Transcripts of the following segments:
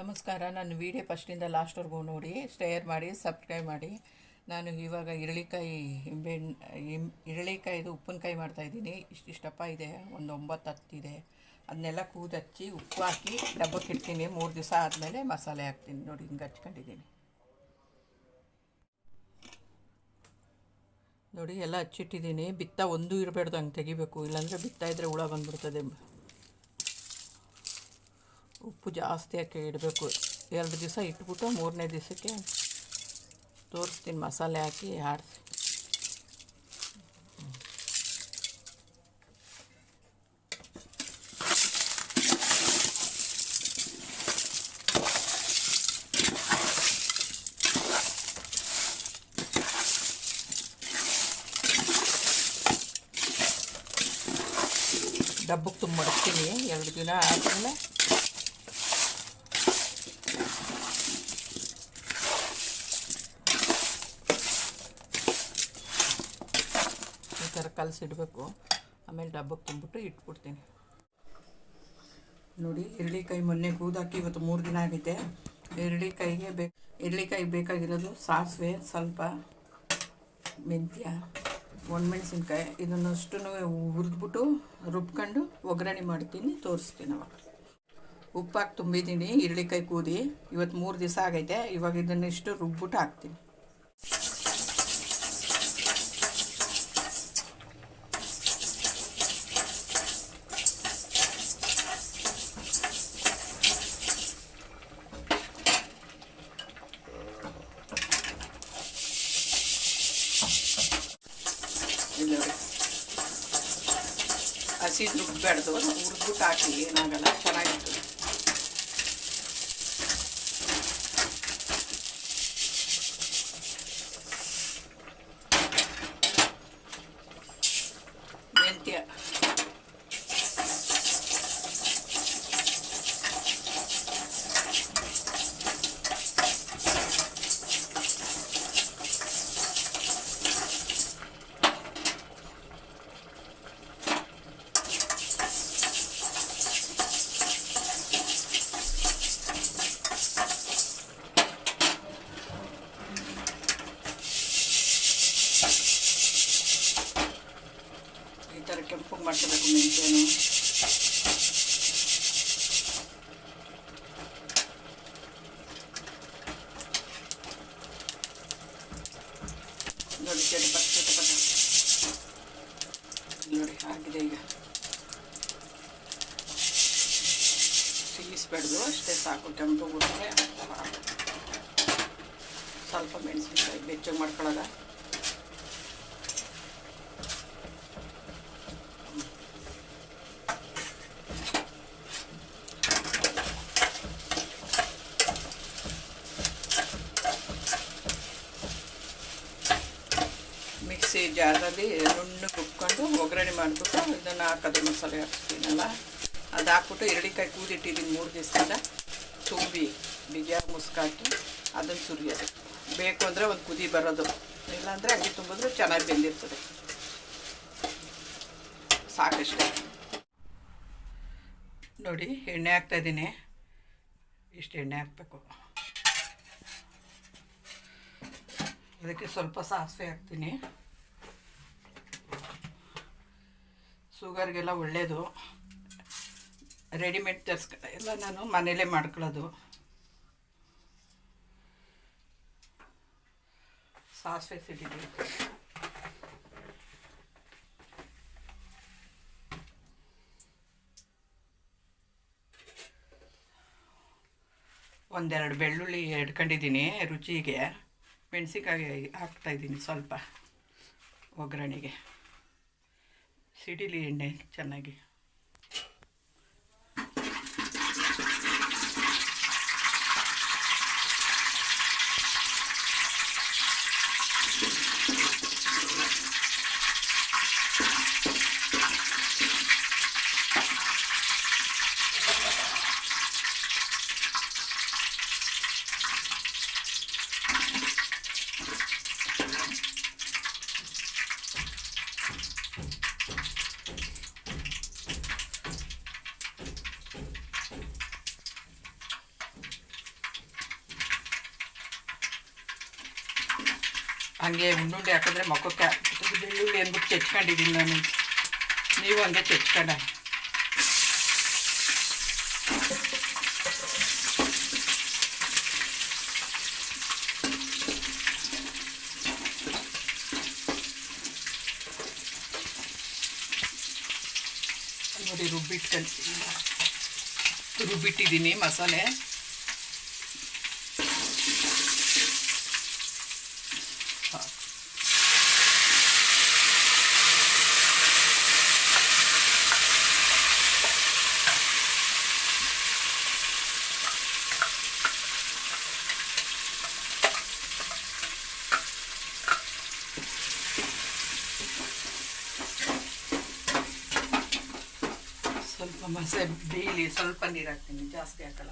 ನಮಸ್ಕಾರ, ನನ್ನ ವೀಡಿಯೋ ಫಸ್ಟಿಂದ ಲಾಸ್ಟ್ವರೆಗೂ ನೋಡಿ ಶೇರ್ ಮಾಡಿ ಸಬ್ಸ್ಕ್ರೈಬ್ ಮಾಡಿ. ನಾನು ಇವಾಗ ಇರಳಿಕಾಯಿ ಹಿಂಬೆ ಇರಳಿಕಾಯಿದು ಉಪ್ಪಿನಕಾಯಿ ಮಾಡ್ತಾಯಿದ್ದೀನಿ ಇಷ್ಟಿಷ್ಟಪ್ಪ ಇದೆ, ಒಂದು ಒಂಬತ್ತು ಹತ್ತಿದೆ ಅದನ್ನೆಲ್ಲ ಕೂದಚ್ಚಿ, ಉಪ್ಪು ಹಾಕಿ, ಡಬ್ಬಕ್ಕೆ ಇಡ್ತೀನಿ. ಮೂರು ದಿವಸ ಆದಮೇಲೆ ಮಸಾಲೆ ಹಾಕ್ತೀನಿ. ನೋಡಿ, ಹಿಂಗೆ ಹಚ್ಕೊಂಡಿದ್ದೀನಿ. ನೋಡಿ, ಎಲ್ಲ ಹಚ್ಚಿಟ್ಟಿದ್ದೀನಿ. ಬಿತ್ತ ಒಂದು ಇರಬಾರ್ದು, ಹಂಗೆ ತೆಗಿಬೇಕು. ಇಲ್ಲಾಂದರೆ ಬಿತ್ತ ಇದ್ದರೆ ಹುಳ ಬಂದ್ಬಿಡ್ತದೆ. ಉಪ್ಪು ಜಾಸ್ತಿ ಹಾಕಿ ಇಡಬೇಕು ಎರಡು ದಿವಸ ಇಟ್ಬಿಟ್ಟು ಮೂರನೇ ದಿವಸಕ್ಕೆ ತೋರಿಸ್ತೀನಿ ಮಸಾಲೆ ಹಾಕಿ ಆಡಿಸಿ ಡಬ್ಬಕ್ಕೆ ತುಂಬ ಮಡಗ್ತೀನಿ ಎರಡು ದಿನ ಆದಮೇಲೆ ಥರ ಕಲಸಿಡಬೇಕು. ಆಮೇಲೆ ಡಬ್ಬಕ್ಕೆ ತುಂಬಿಟ್ಟು ಇಟ್ಬಿಡ್ತೀನಿ. ನೋಡಿ ಇರಳಿಕಾಯಿ ಮೊನ್ನೆ ಕೂದಾಕಿ ಇವತ್ತು ಮೂರು ದಿನ ಆಗಿದೆ. ಇರಳಿಕಾಯಿಗೆ ಬೇಕು ಇರಳಿಕಾಯಿ ಬೇಕಾಗಿರೋದು ಸಾಸಿವೆ, ಸ್ವಲ್ಪ ಮೆಂತ್ಯ, ಒಣಮೆಣ್ಸಿನ್ಕಾಯಿ. ಇದನ್ನಷ್ಟು ಹುರಿದ್ಬಿಟ್ಟು ರುಬ್ಕೊಂಡು ಒಗ್ಗರಣೆ ಮಾಡ್ತೀನಿ, ತೋರಿಸ್ತೀನಿ ಅವಾಗ. ಉಪ್ಪಾಕಿ ತುಂಬಿದ್ದೀನಿ ಇರಳಿಕಾಯಿ ಕೂದಿ. ಇವತ್ತು ಮೂರು ದಿವಸ ಆಗೈತೆ. ಇವಾಗ ಇದನ್ನಿಷ್ಟು ರುಬ್ಬಿಟ್ಟು ಹಾಕ್ತೀನಿ ಇಲ್ಲಿ ನೋಡಿ ಹಸಿ ರುಬ್ಬೇಡ್ದು ಹುರಿದ್ಬಿಟ್ಟು ಹಾಕಿ ಏನಾಗಲ್ಲ ಚೆನ್ನಾಗಿರ್ತದೆ ಮೆಂತ್ಯ ಈ ಥರ ಕೆಂಪು ಮಾಡ್ಕೋಬೇಕು ಮೆಂತ್ಯನು. ನೋಡಿ ಚಟಪಟ ಚಟಪಟ ನೋಡಿ ಆಗಿದೆ ಈಗ. ಸಿಗಿಸ್ಬೇಡ್ದು ಅಷ್ಟೇ ಸಾಕು, ಕೆಂಪು ಬಿಟ್ಟರೆ ಸ್ವಲ್ಪ ಮೆಣಸಿನ್ಕಾಯಿ, ಬೆಚ್ಚಗೆ ಮಾಡ್ಕೊಳ್ಳೋದ ಜಾರಲ್ಲಿ ನುಣ್ಣಗೆ ರುಬ್ಕೊಂಡು ಒಗ್ಗರಣೆ ಮಾಡಿಬಿಟ್ಟು ಇದನ್ನು ಹಾಕೋದು ಮಸಾಲೆ ಹಾಕ್ತೀನಲ್ಲ ಅದು ಹಾಕ್ಬಿಟ್ಟು ಎರಡಿಕಾಯಿ ಕೂದಿಟ್ಟಿದ್ದೀನಿ ಮೂರು ದಿವಸದಿಂದ. ತುಂಬಿ, ಬಿಗಿಯಾಗಿ ಮುಸ್ಕಾಕಿ ಅದನ್ನು ಸುರಿಯೋದು. ಬೇಕು ಅಂದರೆ ಒಂದು ಕುದಿ ಬರೋದು. ಇಲ್ಲಾಂದರೆ ಅಗ್ಗಿ ತುಂಬಿದ್ರೆ ಚೆನ್ನಾಗಿ ಬೆಂದಿರ್ತದೆ. ಸಾಕಷ್ಟು. ನೋಡಿ, ಎಣ್ಣೆ ಹಾಕ್ತಾಯಿದ್ದೀನಿ ಇಷ್ಟು ಎಣ್ಣೆ ಹಾಕಬೇಕು. ಅದಕ್ಕೆ ಸ್ವಲ್ಪ ಸಾಸಿವೆ ಹಾಕ್ತೀನಿ. ಶುಗರ್ಗೆಲ್ಲ ಒಳ್ಳೆಯದು ರೆಡಿಮೇಡ್ ತರ್ಸ್ಕ ಎಲ್ಲ ನಾನು ಮನೇಲೇ ಮಾಡ್ಕೊಳ್ಳೋದು. ಸಾಸಿವೆ ಸಿಡಿಲಿ. ಒಂದೆರಡು ಬೆಳ್ಳುಳ್ಳಿ ಎಡ್ಕೊಂಡಿದ್ದೀನಿ ರುಚಿಗೆ. ಮೆಣಸಿನ್ಕಾಯಿ ಹಾಕ್ತಾಯಿದ್ದೀನಿ ಸ್ವಲ್ಪ ಒಗ್ಗರಣೆಗೆ. ಸಿಡಿಲಿ ಎಣ್ಣೆ ಚೆನ್ನಾಗಿ ಹಂಗೆ ಉಂಡುಂಡೆ ಹಾಕಿದ್ರೆ ಮಕ್ಕಕ್ಕೆ. ಬೆಳ್ಳುಳ್ಳಿ ಅಂದ್ಬಿಟ್ಟು ಚೆಚ್ಕೊಂಡಿದ್ದೀನಿ ನಾನು ನೀವು ಹಂಗೆ ಚೆಚ್ಕೊಂಡ ನೋಡಿ ರುಬ್ಬಿಟ್ಕೊಂಡು ರುಬ್ಬಿಟ್ಟಿದ್ದೀನಿ ಮಸಾಲೆ ಮಸಾಲೆ ಸ್ವಲ್ಪ ನೀರು ಹಾಕ್ತೀನಿ, ಜಾಸ್ತಿ ಹಾಕಲ್ಲ.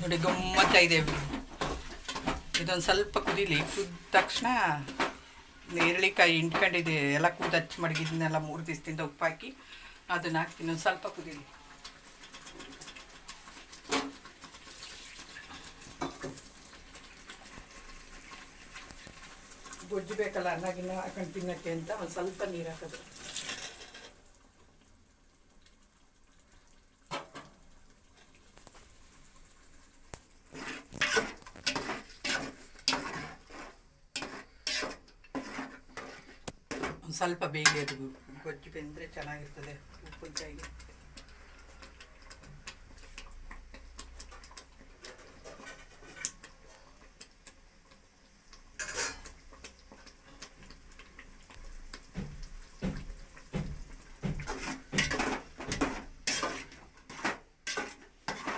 ನೋಡಿ ಗಮ್ಮತ್ತ ಇದೆ ಇದೊಂದು ಸ್ವಲ್ಪ ಕುದೀಲಿ ಕುದ್ದ ತಕ್ಷಣ ನೇರಳಿಕಾಯಿ ಹಿಂಡ್ಕೊಂಡಿದೆ, ಎಲ್ಲ ಕೂದು ಹಚ್ಚಿ ಮಡಗಿದ್ನೆಲ್ಲ ಮೂರು ದಿವಸದಿಂದ ಉಪ್ಪು ಹಾಕಿ ಅದನ್ನ ಹಾಕ್ತೀನಿ. ಒಂದು ಸ್ವಲ್ಪ ಕುದೀಲಿ ಗೊಜ್ಜು ಬೇಕಲ್ಲ ಅನ್ನಗಿನ್ನ ಹಾಕೊಂಡು ತಿನ್ನಕ್ಕೆ ಅಂತ ಒಂದು ಸ್ವಲ್ಪ ನೀರು ಹಾಕೋದು. ಸ್ವಲ್ಪ ಬೇಗ ಅದು ಗೊಜ್ಜು ಬೆಂದರೆ ಚೆನ್ನಾಗಿರ್ತದೆ. ಉಪ್ಪಿನಕಾಯಿಗೆ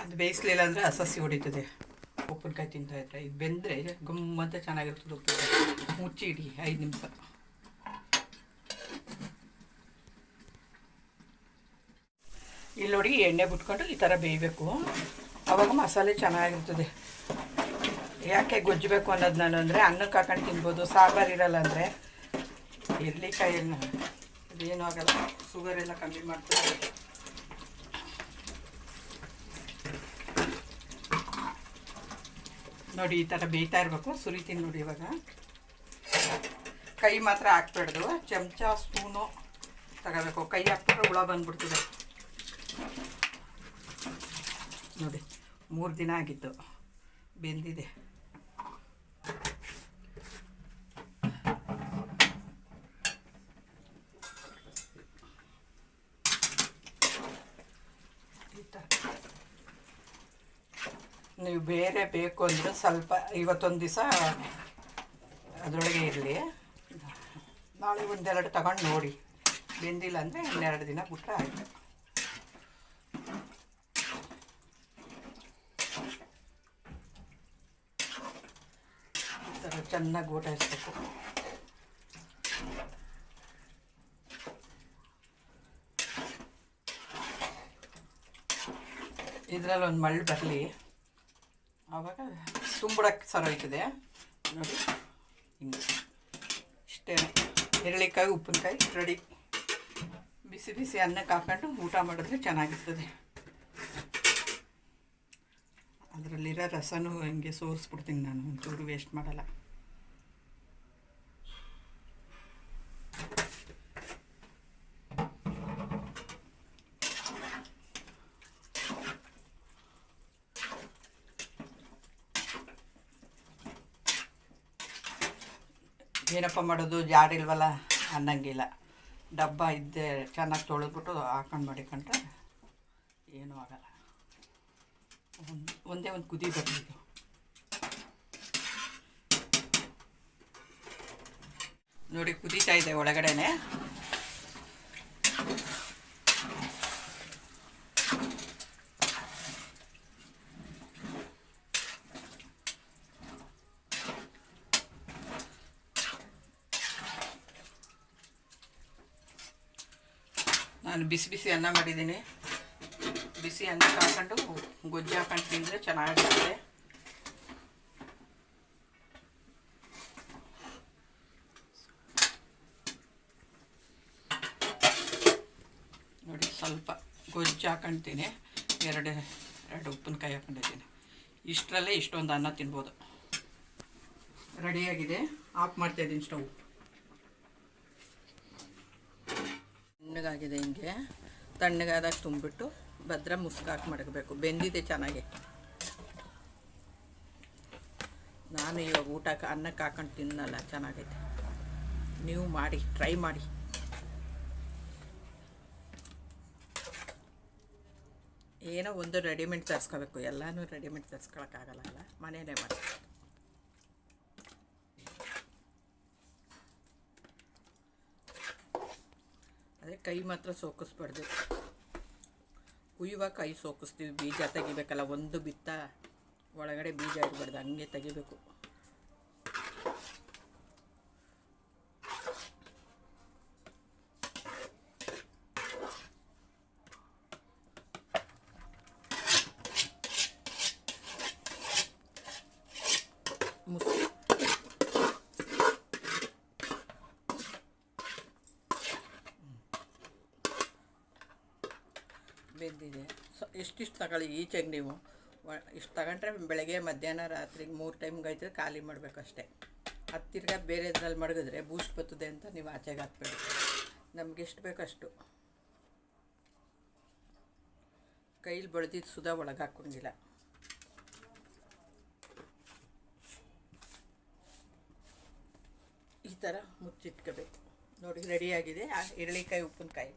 ಅದು ಬೇಯಿಸ್ಲಿಲ್ಲ ಅಂದರೆ ಹಸಸಿ ಹೊಡಿತದೆ ಉಪ್ಪಿನಕಾಯಿ ತಿಂತಾ ಇದ್ರೆ ಇದು ಬೆಂದರೆ ಗಮ್ಮಂತ ಚೆನ್ನಾಗಿರ್ತದೆ ಉಪ್ಪಿನಕಾಯಿ ಮುಚ್ಚಿ ಇಡಿ ಐದು ನಿಮಿಷ ಇಲ್ಲಿ ನೋಡಿ ಎಣ್ಣೆ ಬಿಟ್ಕೊಂಡು ಈ ಥರ ಬೇಯಬೇಕು. ಆವಾಗ ಮಸಾಲೆ ಚೆನ್ನಾಗಿರ್ತದೆ. ಯಾಕೆ ಗೊಜ್ಜಬೇಕು ಅನ್ನೋದು ನಾನು ಅಂದರೆ ಅನ್ನಕ್ಕೆ ಹಾಕೊಂಡು ತಿನ್ಬೋದು, ಸಾಂಬಾರು ಇರಲ್ಲ ಅಂದರೆ. ಎರ್ಲಿಕಾಯನ್ನು ಅದೇನೂ ಆಗಲ್ಲ ಶುಗರ್ ಎಲ್ಲ ಕಮ್ಮಿ ಮಾಡ್ತದೆ ನೋಡಿ ಈ ಥರ ಬೇಯ್ತಾ ಇರಬೇಕು, ಸುರಿತೀನಿ ನೋಡಿ ಇವಾಗ. ಕೈ ಮಾತ್ರ ಹಾಕ್ಬೇಡ್ದು ಚಮಚ, ಸ್ಪೂನು ತಗೋಬೇಕು. ಕೈ ಹಾಕ್ಬಿಟ್ರೆ ಹುಳ ಬಂದ್ಬಿಡ್ತದೆ. ನೋಡಿ, ಮೂರು ದಿನ ಆಗಿತ್ತು. ಬೆಂದಿದೆ. ನೀವು ಬೇರೆ ಬೇಕು ಅಂದರೆ ಸ್ವಲ್ಪ, ಇವತ್ತೊಂದು ದಿವಸ ಅದರೊಳಗೆ ಇರಲಿ. ನಾಳೆ ಒಂದೆರಡು ತಗೊಂಡು ನೋಡಿ. ಬೆಂದಿಲ್ಲ ಅಂದರೆ ಇನ್ನೆರಡು ದಿನ ಬಿಟ್ಟರೆ ಆಯಿತು ಈ ಥರ ಚೆನ್ನಾಗಿ ಓಟಾಯಿಸ್ಬೇಕು ಇದರಲ್ಲಿ ಒಂದು ಮಳ್ಳು ಬರಲಿ. ಆವಾಗ ತುಂಬಿಡಕ್ಕೆ ಸರೋಯ್ತದೆ ನೋಡಿ, ಹಿಂಗೆ. ಇಷ್ಟೇ. ಎರಳಿಕಾಯಿ ಉಪ್ಪಿನಕಾಯಿ, ರೆಡಿ. ಬಿಸಿ ಬಿಸಿ ಅನ್ನಕ್ಕೆ ಹಾಕೊಂಡು ಊಟ ಮಾಡಿದ್ರೆ ಚೆನ್ನಾಗಿರ್ತದೆ. ಅದರಲ್ಲಿರೋ ರಸನೂ ಹಿಂಗೆ ಸೋರಿಸ್ಬಿಡ್ತೀನಿ ನಾನು. ಒಂಚೂರು ವೇಸ್ಟ್ ಮಾಡಲ್ಲ. ಏನಪ್ಪ ಮಾಡೋದು ಜಾಡಿಲ್ವಲ್ಲ ಅನ್ನಂಗಿಲ್ಲ. ಡಬ್ಬ ಇದ್ದೆ ಚೆನ್ನಾಗಿ ತೊಳೆದ್ಬಿಟ್ಟು ಹಾಕೊಂಡು ಮಾಡಿಕೊಂಡ್ರೆ ಏನೂ ಆಗಲ್ಲ. ಒಂದ್- ಒಂದೇ ಕುದಿ ಬರಲಿದ್ದು ನೋಡಿ ಕುದೀತಾ ಇದೆ ಒಳಗಡೆನೆ. ನಾನು ಬಿಸಿ ಬಿಸಿ ಅನ್ನ ಮಾಡಿದ್ದೀನಿ. ಬಿಸಿ ಅನ್ನ ಹಾಕೊಂಡು ಗೊಜ್ಜು ಹಾಕೊಂಡು ತಿಂದರೆ ಚೆನ್ನಾಗಿರುತ್ತೆ. ನೋಡಿ, ಸ್ವಲ್ಪ ಗೊಜ್ಜು ಹಾಕೊಂತೀನಿ ಎರಡು ಎರಡು ಉಪ್ಪಿನಕಾಯಿ ಹಾಕೊಂಡಿದ್ದೀನಿ ಇಷ್ಟರಲ್ಲೇ ಇಷ್ಟೊಂದು ಅನ್ನ ತಿನ್ಬೋದು. ರೆಡಿಯಾಗಿದೆ ಆಫ್ ಮಾಡ್ತಾಯಿದ್ದೀನಿ ಸ್ಟವ್. ತಣ್ಣಗಾಗಿದೆ ಹಿಂಗೆ. ತಣ್ಣಗಾದಾಗ ತುಂಬಿಟ್ಟು ಭದ್ರ ಮುಸ್ಕಾಕಿ ಮಡಗಬೇಕು. ಬೆಂದಿದೆ ಚೆನ್ನಾಗಿ. ನಾನು ಇವಾಗ ಊಟಕ್ಕೆ ಅನ್ನಕ್ಕೆ ಹಾಕೊಂಡು ತಿನ್ನಲ್ಲ, ಚೆನ್ನಾಗೈತೆ. ನೀವು ಮಾಡಿ, ಟ್ರೈ ಮಾಡಿ. ಏನೋ ಒಂದು ರೆಡಿಮೇಡ್ ತರಿಸ್ಕೋಬೇಕು. ಎಲ್ಲನೂ ರೆಡಿಮೇಡ್ ತರಿಸ್ಕೊಳಕ್ಕಾಗಲ್ಲ ಮನೇಲೇ ಮಾಡಿ. ಕೈ ಮಾತ್ರ ಸೋಕಿಸ್ಬಾರ್ದು. ಕುಯ್ಯುವ ಕೈ ಸೋಕಿಸ್ತೀವಿ, ಬೀಜ ತೆಗಿಬೇಕಲ್ಲ, ಒಂದು ಬಿತ್ತ ಒಳಗಡೆ ಬೀಜ ಇರಬಾರ್ದು ಹಂಗೆ ತೆಗಿಬೇಕು. ಇಷ್ಟಿಷ್ಟು ತಗೊಳ್ಳಿ ಈಚೆಗೆ ನೀವು. ಇಷ್ಟು ತಗೊಂಡ್ರೆ ಬೆಳಗ್ಗೆ, ಮಧ್ಯಾಹ್ನ, ರಾತ್ರಿ ಮೂರು ಟೈಮ್ ಗೈತ್ರೆ ಖಾಲಿ ಮಾಡಬೇಕು ಅಷ್ಟೇ ಅದು ತಿರ್ಗಾ ಬೇರೆ ಇದ್ರಲ್ಲಿ ಮಡಗಿದ್ರೆ ಬೂಸ್ಟ್ ಬತ್ತದೆ ಅಂತ ನೀವು ಆಚೆಗೆ ಹಾಕ್ಬೇಡಿ. ನಮ್ಗೆ ಎಷ್ಟು ಬೇಕಷ್ಟು. ಕೈಲಿ ಬೆಳೆದಿದ್ದು ಸುಧಾ ಒಳಗೆ ಹಾಕ್ಕೊಂಡಿಲ್ಲ. ಈ ಥರ ಮುಚ್ಚಿಟ್ಕೋಬೇಕು. ನೋಡಿ ರೆಡಿಯಾಗಿದೆ ಆ, ಈರುಳ್ಳಿಕಾಯಿ, ಉಪ್ಪಿನಕಾಯಿ.